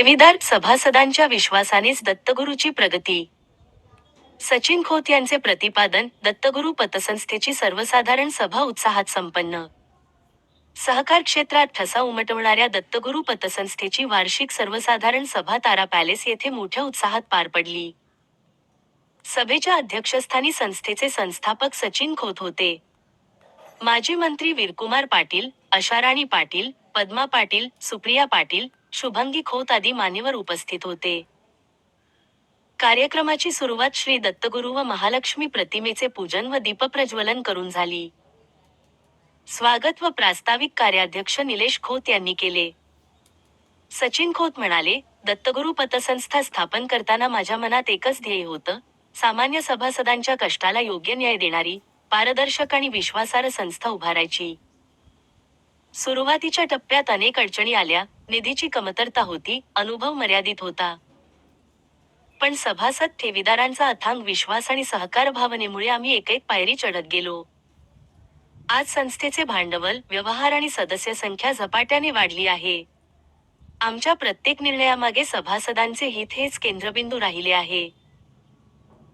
ठेवीदार सभासदांच्या विश्वासानेच दत्तगुरूची प्रगती. सचिन खोत यांचे प्रतिपादन दत्तगुरू पतसंस्थेची सर्वसाधारण सभा उत्साहात संपन्न. सहकार क्षेत्रात ठसा उमटवणाऱ्या दत्तगुरू पतसंस्थेची वार्षिक सर्वसाधारण सभा तारा पॅलेस येथे मोठ्या उत्साहात पार पडली. सभेच्या अध्यक्षस्थानी संस्थेचे संस्थापक सचिन खोत होते. माजी मंत्री वीरकुमार पाटील अशाराणी पाटील पद्मा पाटील सुप्रिया पाटील शुभंगी खोत आदी मान्यवर उपस्थित होते. कार्यक्रमाची सुरुवात श्री दत्तगुरू व महालक्ष्मी प्रतिमेचे पूजन व दीपप्रज्वलन करून झाली. स्वागत व प्रास्ताविक कार्याध्यक्ष निलेश खोत यांनी केले. सचिन खोत म्हणाले दत्तगुरू पतसंस्था स्थापन करताना माझ्या मनात एकच ध्येय होतं सामान्य सभासदांच्या कष्टाला योग्य न्याय देणारी पारदर्शक आणि विश्वासार्ह संस्था उभारायची. सुरुवातीच्या टप्प्यात अनेक अडचणी आल्या. निधीची कमतरता होती. अनुभव मर्यादित होता. पण सभासद ठेवीदारांचा अथांग विश्वास आणि सहकार भावनेमुळे आम्ही एक एक पायरी चढत गेलो. आज संस्थेचे भांडवल व्यवहार आणि सदस्य संख्या झपाट्याने वाढली आहे. आमच्या प्रत्येक निर्णयामागे सभासदांचे हित हेच केंद्रबिंदू राहिले आहे.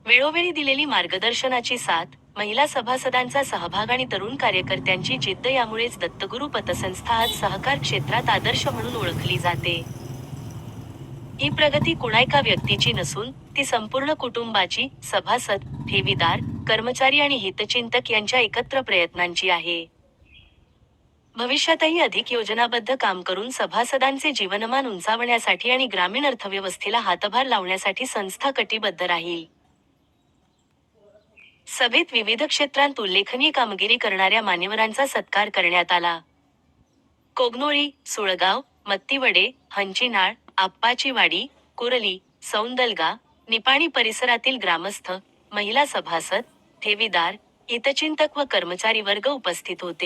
वेळोवेळी दिलेली मार्गदर्शनाची साथ महिला सभासदांचा सहभाग आणि तरुण कार्यकर्त्यांची जिद्द यामुळेच दत्तगुरू पतसंस्था आज सहकार क्षेत्रात आदर्श म्हणून ओळखली जाते. ही प्रगती कुणा एका व्यक्तीची नसून ती संपूर्ण कुटुंबाची सभासद ठेवीदार कर्मचारी आणि हितचिंतक यांच्या एकत्र प्रयत्नांची आहे. भविष्यातही अधिक योजनाबद्ध काम करून सभासदांचे जीवनमान उंचावण्यासाठी आणि ग्रामीण अर्थव्यवस्थेला हातभार लावण्यासाठी संस्था कटिबद्ध राहील. सभेत विविध क्षेत्रांत उल्लेखनीय कामगिरी करणाऱ्या मान्यवरांचा सत्कार करण्यात आला. कोगनोळी सुळगाव मत्तीवडे हंचिनाळ आप्पाचीवाडी कुरली सौंदलगा निपाणी परिसरातील ग्रामस्थ महिला सभासद ठेवीदार हितचिंतक व कर्मचारी वर्ग उपस्थित होते.